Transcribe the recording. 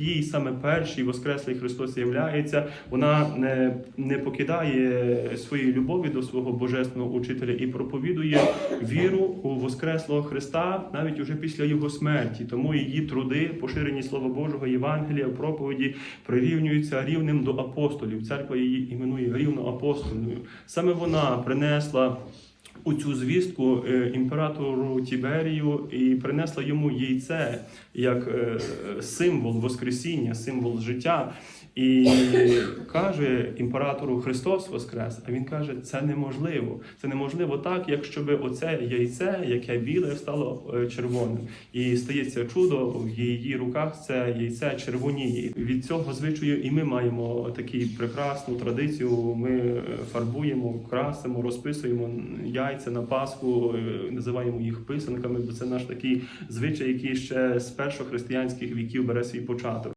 Їй саме перший Воскреслий Христос являється, вона не, не покидає своєї любові до свого божественного учителя і проповідує віру у Воскреслого Христа навіть уже після його смерті. Тому її труди, поширені Слова Божого, Євангелія, проповіді прирівнюються рівнем до апостолів. Церква її іменує рівноапостольною. Саме вона принесла у цю звістку е, імператору Тіберію і принесла йому яйце як е, символ Воскресіння, символ життя. І каже імператору Христос Воскрес, а він каже, це неможливо. Це неможливо так, якщо оце яйце, яке біле, стало е, червоним. І стається чудо в її руках. Це яйце червоніє. Від цього звичаю і ми маємо таку прекрасну традицію. Ми фарбуємо, красимо, розписуємо яйця на Пасху, е, називаємо їх писанками, бо це наш такий звичай, який ще з першохристиянських віків бере свій початок.